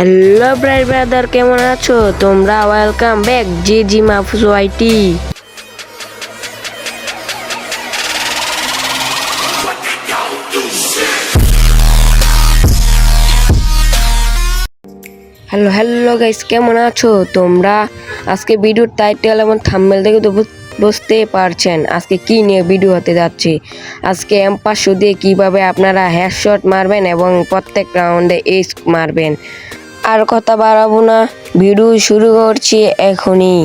Hello bright brother কেমন আছো? তোমরা welcome back G G Mahfuz Y T hello hello guys কেমন আছো? তোমরা? আজকে ভিডিওর টাইটেল এবং থাম্বনেল দেখে তো বুঝ- বুঝতে পারছেন আজকে কি নিয়ে ভিডিও হতে যাচ্ছে। আজকে এম পাঁচশো দিয়ে কীভাবে আপনারা হেডশট মারবেন এবং প্রত্যেক রাউন্ডে এইস মারবেন। আর কথা বাড়াবো না। ভিডিও শুরু করছি এখনই।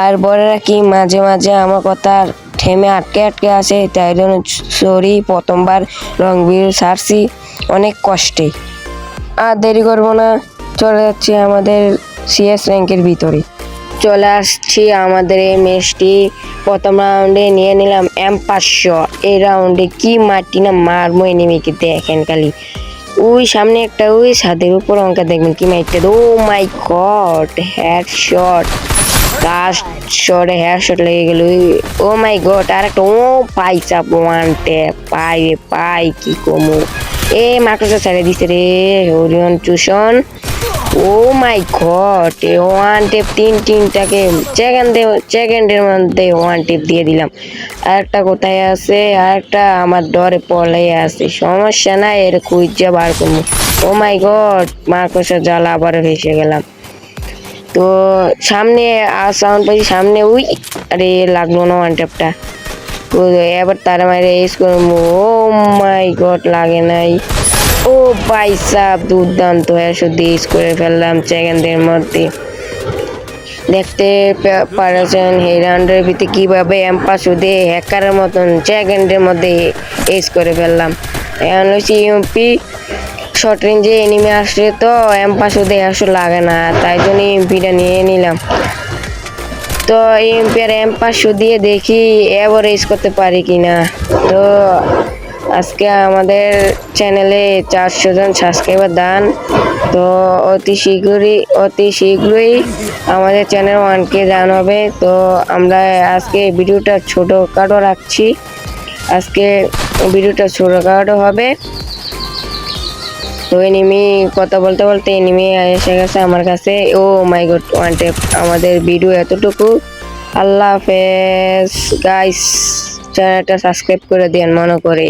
আর বলে রাখি, মাঝে মাঝে আমার কথা থেমে আটকে আটকে আসে, তাই জন্য সরি প্রথমবার রং ভিডিও সারছি অনেক কষ্টে। আর দেরি করব না, চলে যাচ্ছি আমাদের সিএস র্যাঙ্কের ভিতরে। চলে আসছি আমাদের এই ম্যাচটি প্রথম রাউন্ডে নিয়ে নিলাম এম পাঁচশো। এই রাউন্ডে কি মারটি না মারবো এনিমিকে দেখেন খালি। ওই সামনে একটা ওই ছাদের উপর অঙ্কা দেখবেন কি মাইকটা ও my god head shot last শটে হেড শট লেগে গেল ও মাই গড আর একটা, ও পাই চাপ ওয়ান ট্যাপ পাই রে, পাই, কি কমু। এ, মাকড়সা ছেড়ে দিছে রে হরিয়ন চুষণ oh my god one tap তিন, তিনটাকে সেকেন্ডে সেকেন্ডের মধ্যে ওয়ান টেপ দিয়ে দিলাম। আর একটা কোথায় আছে? আর একটা আমার ডরে পড়ে আছে। সমস্যা নাই, এর খুঁজে বার করব। ও মাই গড মাকড়সা জাল আবার ভেসে গেলাম। তো সামনে, আর সাউন্ড পাইছি সামনে, উই, আরে লাগল না ওয়ান টেপটা এবার তারা মারে এস করব। ও মাই গড লাগে নাই। ও পাইসাব দুর্দান্ত একশো দিস করে ফেললাম সেকেন্ডের মধ্যে। দেখতে পারছেন এই রাউন্ডের ভিতরে কীভাবে এম্পাস দিয়ে হ্যাকারের মতন সেকেন্ডের মধ্যে এস করে ফেললাম। এখন হচ্ছে ইউপি শর্ট রেঞ্জে এনিমে আসলে তো এম্পাস দিয়ে একশো লাগে না, তাই জন্য ইউপিটা নিয়ে নিলাম। তো এমপি আর এম পাঁচশো দিয়ে দেখি এভারেজ করতে পারি কি না তো আজকে আমাদের চ্যানেলে চারশো জন সাবস্ক্রাইবার দান। তো অতি শীঘ্রই অতি শীঘ্রই আমাদের চ্যানেল ওয়ানকে দান হবে। তো আমরা আজকে ভিডিওটা ছোটোখাটো রাখছি। আজকে ভিডিওটা ছোটোখাটো হবে। তো এনিমি কথা বলতে বলতে এনিমি এসে গেছে আমার কাছে। Oh my god one tap আমাদের ভিডিও এতটুকু। আল্লাহ হাফেজ। গাইস চ্যানেলটা সাবস্ক্রাইব করে দেন মনে করে